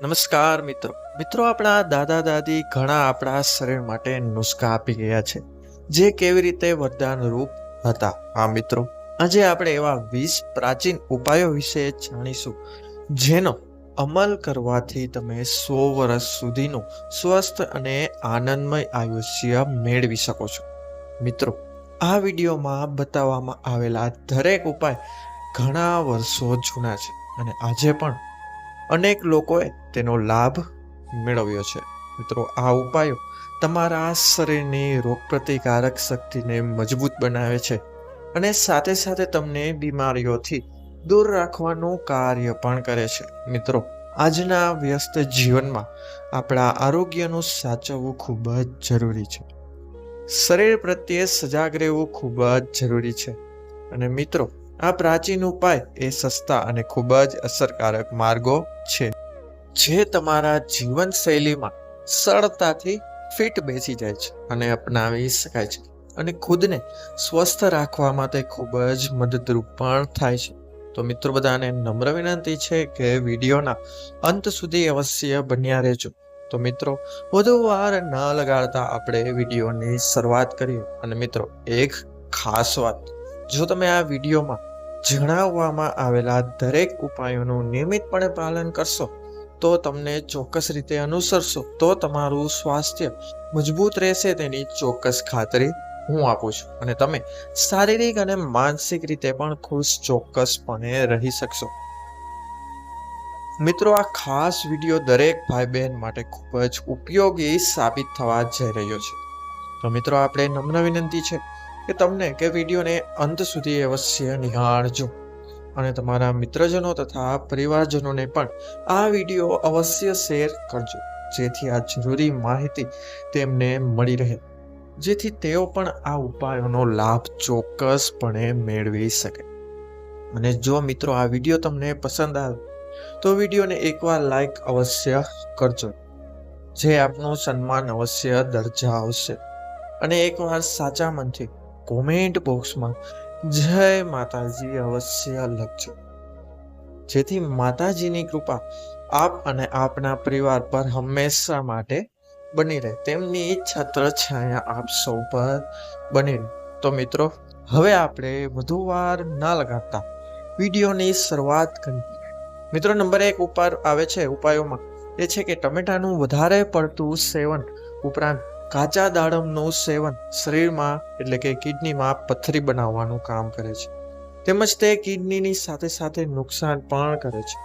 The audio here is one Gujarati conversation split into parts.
નમસ્કાર મિત્રો. મિત્રો, આપણા દાદા દાદી ઘણા આપણા શરીર માટે નુસ્ખા આપી ગયા છે. જે કેવી રીતે વરદાન રૂપ હતા? હા, મિત્રો. આજે આપણે એવા વીસ પ્રાચીન ઉપાયો વિશે જાણીશું, જેનો અમલ કરવાથી તમે સો વર્ષ સુધીનું સ્વસ્થ અને આનંદમય આયુષ્ય મેળવી શકો છો. મિત્રો, આ વિડીયોમાં બતાવવામાં આવેલા દરેક ઉપાય ઘણા વર્ષો જૂના છે અને આજે પણ અનેક લોકોએ તેનો લાભ મેળવ્યો છે. મિત્રો, આ ઉપાયો તમારા શરીરની રોગપ્રતિકારક શક્તિને મજબૂત બનાવે છે અને સાથે સાથે તમને બીમારીઓથી દૂર રાખવાનું કાર્ય પણ કરે છે. મિત્રો, આજના વ્યસ્ત જીવનમાં આપણા આરોગ્યનું સાચવવું ખૂબ જ જરૂરી છે. શરીર પ્રત્યે સજાગ રહેવું ખૂબ જ જરૂરી છે. અને મિત્રો આ પ્રાચીન ઉપાય એ સસ્તા અને ખૂબ જ અસરકારક માર્ગો છે, જે તમારા જીવનશૈલીમાં સરળતાથી ફિટ બેસી જાય છે અને અપનાવી શકાય છે અને ખુદને સ્વસ્થ રાખવામાં તે ખૂબ જ મદદરૂપ પણ થાય છે. તો મિત્રો, બધાને નમ્ર વિનંતી છે કે વિડીયોના અંત સુધી અવશ્ય બન્યા રહેજો. તો મિત્રો વધુ વાર ન લગાડતા આપણે વિડીયોની શરૂઆત કરીએ. અને મિત્રો, એક ખાસ વાત. જો તમે આ વિડીયોમાં જણાવવામાં આવેલા દરેક ઉપાયોનું નિયમિતપણે પાલન કરશો, તો તમને ચોક્કસ રીતે અનુસરશો, તો તમારું સ્વાસ્થ્ય મજબૂત રહેશે તેની ચોક્કસ ખાતરી હું આપું છું. અને તમે શારીરિક અને માનસિક રીતે પણ ખુશ ચોક્કસપણે રહી શકશો. મિત્રો, આ ખાસ વીડિયો દરેક ભાઈ બહેન માટે ખૂબ જ ઉપયોગી સાબિત થવા જઈ રહ્યો છે. તો મિત્રો, આપણે નમ્ર વિનંતી છે કે તમને કે વિડીયોને અંત સુધી અવશ્ય નિહાળજો. અને તમારા મિત્રજનો તથા પરિવારજનોને પણ આ વીડિયો અવશ્ય શેર કરજો, જેથી આ જરૂરી માહિતી તેમને મળી રહે, જેથી તેઓ પણ આ ઉપાયોનો લાભ ચોક્કસપણે મેળવી શકે. અને જો મિત્રો આ વીડિયો તમને પસંદ આવે, તો વિડીયોને એકવાર લાઈક અવશ્ય કરજો, જે આપનું સન્માન અવશ્ય દર્જાવશે. અને એકવાર સાચા મનથી કોમેન્ટ બોક્સમાં જય માતાજી અવશ્ય લખજો. જેથી માતાજીની કૃપા આપ અને આપના પરિવાર પર હંમેશા માટે બની રહે. તેમની છત્ર છાયા આપ સૌ પર બની રહે. તો મિત્રો, હવે આપણે વધુ વાર ન લગાડતા વિડીયોની શરૂઆત કરી મિત્રો, નંબર એક ઉપર આવે છે ઉપાયોમાં. એ છે કે ટમેટાનું વધારે પડતું સેવન ઉપરાંત કાચા દાડમનું સેવન શરીરમાં, એટલે કે કિડનીમાં, પથરી બનાવવાનું કામ કરે છે. તેમજ તે કિડનીની સાથે સાથે નુકસાન પણ કરે છે.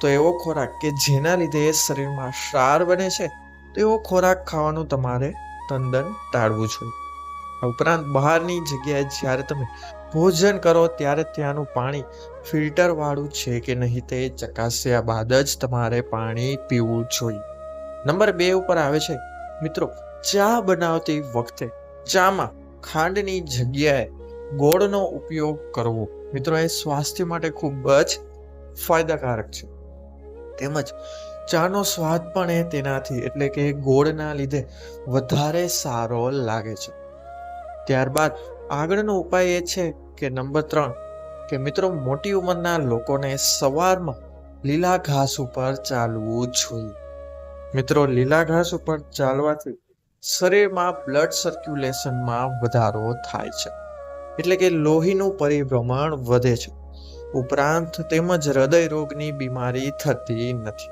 તો એવો ખોરાક કે જેના લીધે શરીરમાં ક્ષાર બને છે તેવો ખોરાક ખાવાનું તમારે તંદન ટાળવું જોઈએ. આ ઉપરાંત બહારની જગ્યાએ જ્યારે તમે ભોજન કરો ત્યારે ત્યાંનું પાણી ફિલ્ટર વાળું છે કે નહીં તે ચકાસ્યા બાદ જ તમારે પાણી પીવું જોઈએ. નંબર બે ઉપર આવે છે, મિત્રો ચા બનાવતી વખતે ચામાં ખાંડની જગ્યાએ ગોળનો ઉપયોગ કરવો મિત્રો, એ સ્વાસ્થ્ય માટે ખૂબ જ ફાયદાકારક છે. તેમજ ચાનો સ્વાદ પણ એ તેનાથી, એટલે કે ગોળના લીધે વધારે સારો લાગે છે. ત્યારબાદ આગળનો ઉપાય એ છે કે નંબર ત્રણ, કે મિત્રો, મોટી ઉંમરના લોકોને સવારમાં લીલા ઘાસ ઉપર ચાલવું જોઈએ. મિત્રો, લીલા ઘાસ ઉપર ચાલવાથી શરીરમાં બ્લડ સર્ક્યુલેશનમાં વધારો થાય છે. એટલે કે લોહીનું પરિભ્રમણ વધે છે. ઉપરાંત તેમજ હૃદય રોગની બીમારી થતી નથી.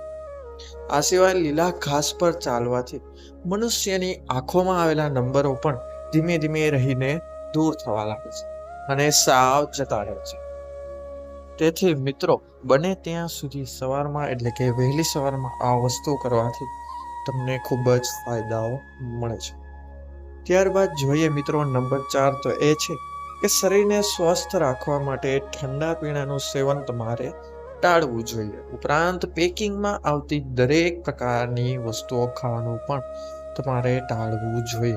આ સિવાય લીલા ઘાસ પર ચાલવાથી મનુષ્યની આંખોમાં આવેલા નંબરો પણ ધીમે ધીમે રહીને દૂર થવા લાગે છે અને સાવ જતા રહે છે. તેથી મિત્રો, બને ત્યાં સુધી સવારમાં એટલે કે વહેલી સવારમાં આ વસ્તુ કરવાથી તમને ખૂબ જ ફાયદાઓ મળે છે. ત્યારબાદ જોઈએ મિત્રો નંબર ચાર તો એ છે કે શરીરને સ્વસ્થ રાખવા માટે ઠંડા પીણાનું સેવન તમારે ટાળવું જોઈએ. ઉપરાંત પેકિંગમાં આવતી દરેક પ્રકારની વસ્તુઓ ખાવાનું પણ તમારે ટાળવું જોઈએ.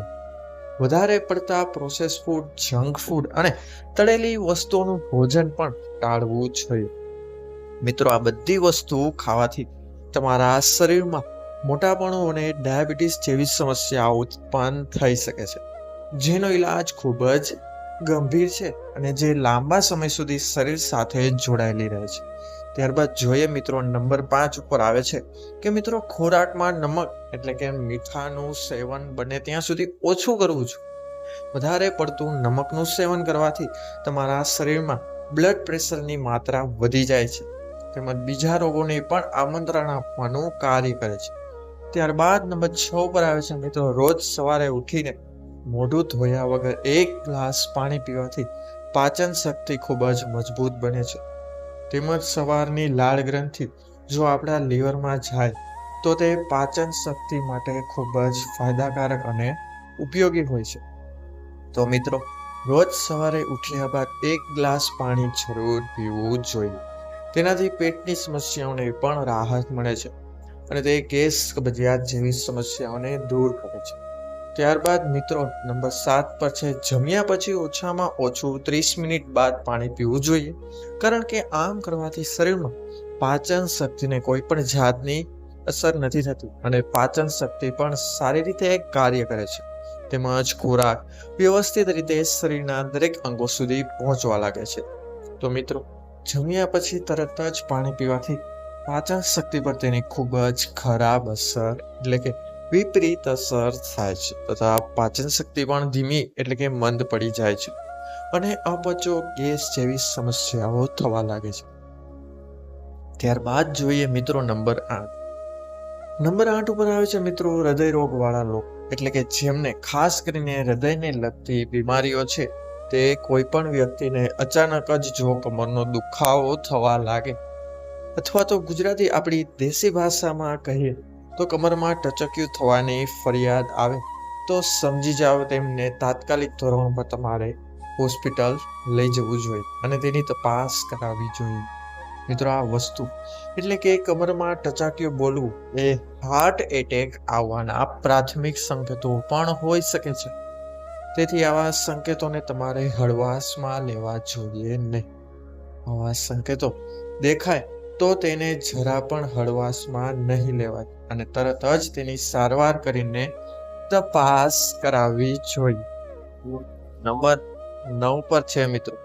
વધારે પડતા પ્રોસેસ ફૂડ જંક ફૂડ અને તળેલી વસ્તુઓનું ભોજન પણ ટાળવું જોઈએ. મિત્રો, આ બધી વસ્તુ ખાવાથી તમારા શરીરમાં મોટાપણું અને ડાયાબિટીસ જેવી સમસ્યાઓ ઉત્પન્ન થઈ શકે છે, જેનો ઈલાજ ખૂબ જ ગંભીર છે અને જે લાંબા સમય સુધી શરીર સાથે જોડાયેલી રહે છે. ત્યારબાદ જોઈએ મિત્રો નંબર પાંચ ઉપર આવે છે કે મિત્રો ખોરાકમાં નમક એટલે કે મીઠાનું સેવન બને ત્યાં સુધી ઓછું કરવું છે વધારે પડતું નમકનું સેવન કરવાથી તમારા શરીરમાં બ્લડ પ્રેશરની માત્રા વધી જાય છે, તેમજ બીજા રોગોને પણ આમંત્રણ આપવાનું કાર્ય કરે છે. ત્યારબાદ નંબર છ ઉપર આવે છે મિત્રો, રોજ સવારે ઉઠીને મોઢું ધોયા વગર એક ગ્લાસ પાણી પીવાથી પાચન શક્તિ ખૂબ જ મજબૂત બને છે. તેમજ સવારની લાળ ગ્રંથિ જો આપણા લીવરમાં જાય, તો તે પાચન શક્તિ માટે ખૂબ જ ફાયદાકારક અને ઉપયોગી હોય છે. તો મિત્રો, રોજ સવારે ઉઠ્યા બાદ એક ગ્લાસ પાણી જરૂર પીવું જોઈએ. તેનાથી પેટની સમસ્યાઓને પણ રાહત મળે છે. અને તે ગેસ કબજિયાત જેવી સમસ્યાઓને દૂર કરે છે. ત્યારબાદ મિત્રો, નંબર સાત પર છે, જમ્યા પછી ઓછામાં ઓછું ત્રીસ મિનિટ બાદ પાણી પીવું જોઈએ. કારણ કે આમ કરવાથી શરીરમાં પાચન શક્તિને કોઈ પણ જાતની અસર નથી થતી અને પાચન શક્તિ પણ સારી રીતે કાર્ય કરે છે. તેમજ ખોરાક વ્યવસ્થિત રીતે શરીરના દરેક અંગો સુધી પહોંચવા લાગે છે. તો મિત્રો, જમ્યા પછી તરત જ પાણી પીવાથી પાચન શક્તિ પર તેની ખૂબ જ ખરાબ અસર, એટલે કે વિપરીત અસર થાય છે. તથા પાચન શક્તિ પણ ધીમી એટલે કે મંદ પડી જાય છે. અને અપચો ગેસ જેવી સમસ્યાઓ થવા લાગે છે. ત્યારબાદ જોઈએ મિત્રો નંબર આઠ. નંબર આઠ ઉપર આવે છે મિત્રો હૃદય રોગ વાળા લોકો, એટલે કે જેમને ખાસ કરીને હૃદયને લગતી બીમારીઓ છે, તે કોઈ પણ વ્યક્તિને અચાનક જ જો કમરનો દુખાવો થવા લાગે અથવા તો ગુજરાતી આપણી દેશી ભાષામાં કહીએ તો કમરમાં ટચક્યું થવાની ફરિયાદ આવે. તો સમજી જાઓ તેમને તાત્કાલિક ધોરણ પર તમારે હોસ્પિટલ લઈ જવું જોઈએ અને તેની તપાસ કરાવવી જોઈએ. મિત્રો, આ વસ્તુ એટલે કે કમરમાં ટચાક્યું બોલવું એ હાર્ટ એટેક આવવાના પ્રાથમિક સંકેતો પણ હોઈ શકે છે. તેથી આવા સંકેતોને તમારે હળવાશમાં લેવા જોઈએ નહીં. આવા સંકેતો દેખાય તો તેને જરા પણ હળવાશમાં નહીં લેવાય અને તરત જ તેની સારવાર કરીને તપાસ કરાવવી જોઈએ નંબર નવ પર છે મિત્રો.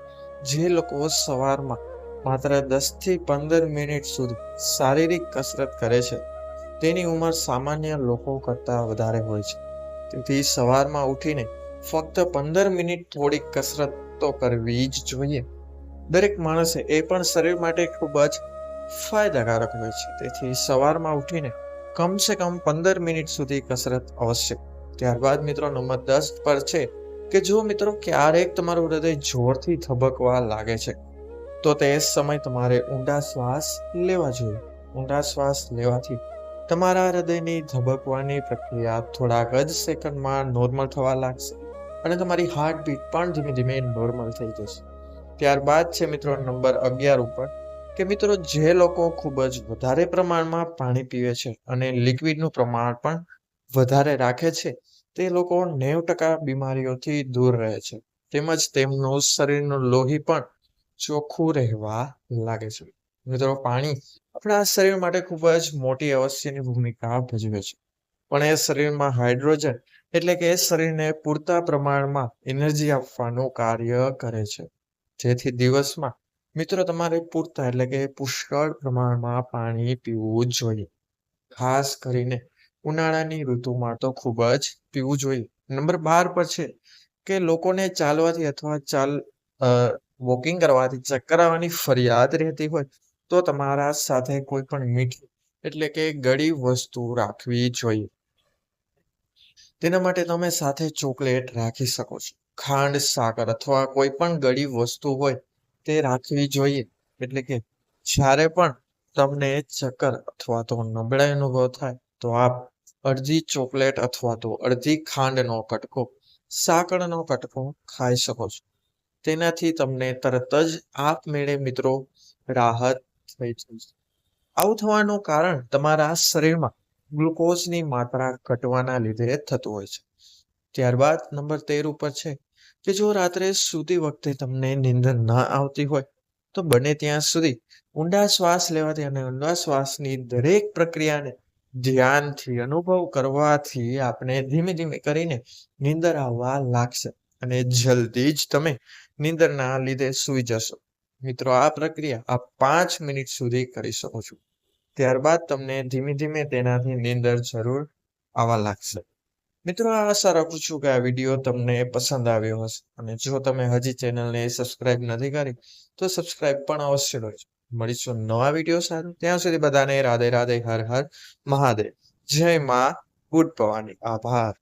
જે લોકો સવારમાં માત્ર દસથી પંદર મિનિટ સુધી શારીરિક કસરત કરે છે, તેની ઉંમર સામાન્ય લોકો કરતાં વધારે હોય છે. તેથી સવારમાં ઉઠીને ફક્ત પંદર મિનિટ થોડીક કસરત તો કરવી જ જોઈએ. દરેક માણસે એ પણ શરીર માટે ખૂબ જ ફાયદાકારક હોય છે. તેથી સવારમાં ઉઠીને કમસે કમ પંદર મિનિટ સુધી કસરત અવશ્ય. ત્યારબાદ મિત્રો નંબર દસ પર છે કે જો મિત્રો ક્યારેક તમારું હૃદય જોરથી ધબકવા લાગે છે, તો તે સમય તમારે ઊંડા શ્વાસ લેવા જોઈએ. ઊંડા શ્વાસ લેવાથી તમારા હૃદયની ધબકવાની પ્રક્રિયા થોડાક જ સેકન્ડમાં નોર્મલ થવા લાગશે અને તમારી હાર્ટબીટ પણ ધીમે ધીમે નોર્મલ થઈ જશે. ત્યારબાદ છે મિત્રો નંબર અગિયાર ઉપર કે મિત્રો, જે લોકો ખૂબ જ વધારે પ્રમાણમાં પાણી પીવે છે અને લિક્વિડનું પ્રમાણ પણ વધારે રાખે છે, તે લોકો નેવ ટકા બીમારીઓથી દૂર રહે છે. તેમજ તેમનું શરીરનું લોહી પણ ચોખ્ખું રહેવા લાગે છે. મિત્રો, પાણી આપણા શરીર માટે ખૂબ જ મોટી અવશ્યની ભૂમિકા ભજવે છે. પણ એ શરીરમાં હાઇડ્રોજન એટલે કે શરીરને પૂરતા પ્રમાણમાં એનર્જી આપવાનું કાર્ય કરે છે. જેથી દિવસમાં મિત્રો, તમારે પૂરતા, એટલે કે પુષ્કળ પ્રમાણમાં પાણી પીવું જોઈએ. ખાસ કરીને ઉનાળાની ઋતુમાં તો ખૂબ જ પીવું જોઈએ. નંબર બાર પર છે કે લોકોને ચાલવાથી અથવા ચાલ વોકિંગ કરવાથી, ચક્કર આવવાની ફરિયાદ રહેતી હોય, તો તમારા સાથે કોઈ પણ મીઠી, એટલે કે ગળી વસ્તુ રાખવી જોઈએ. તેના માટે તમે સાથે ચોકલેટ રાખી શકો છો. ખાંડ, સાકર અથવા કોઈ પણ ગળી વસ્તુ હોય તે રાખવી જોઈએ. એટલે કે જ્યારે પણ તમને ચક્કર અથવા તો નબળાઈ અનુભવ થાય, તો આપ અડધી ચોકલેટ અથવા તો અડધી ખાંડનો કટકો, સાકરનો કટકો ખાઈ શકો છો. તેનાથી તમને તરત જ આપમેળે મિત્રો રાહત થઈ જશે આવું થવાનું કારણ તમારા શરીરમાં ગ્લુકોઝની માત્રા ઘટવાના લીધે થતું હોય છે. ત્યારબાદ નંબર તેર ઉપર છે. કે જો રાત્રે સૂતી વખતે તમને નિંદર ના આવતી હોય, તો બને ત્યાં સુધી ઊંડા શ્વાસ લેવાથી અને ઊંડા શ્વાસની દરેક પ્રક્રિયાને ધ્યાનથી અનુભવ કરવાથી આપણે ધીમે ધીમે કરીને નિંદર આવવા લાગશે અને જલ્દી જ તમે નિંદરના લીધે સૂઈ જશો. મિત્રો, આ પ્રક્રિયા આપ પાંચ મિનિટ સુધી કરી શકો છો. ત્યારબાદ તમને ધીમે ધીમે તેનાથી નિંદર જરૂર આવવા લાગશે. મિત્રો આશા રાખું છું કે આ વીડિયો તમને પસંદ આવ્યો હશે. અને જો તમે હજી ચેનલને સબસ્ક્રાઇબ નથી કરી, તો સબસ્ક્રાઇબ પણ અવશ્ય કરજો. મળીશું નવા વીડિયો સાથે. ત્યાં સુધી બધાને રાધે રાધે, હર હર મહાદેવ. જય માં ગુડ ભવાની. આભાર.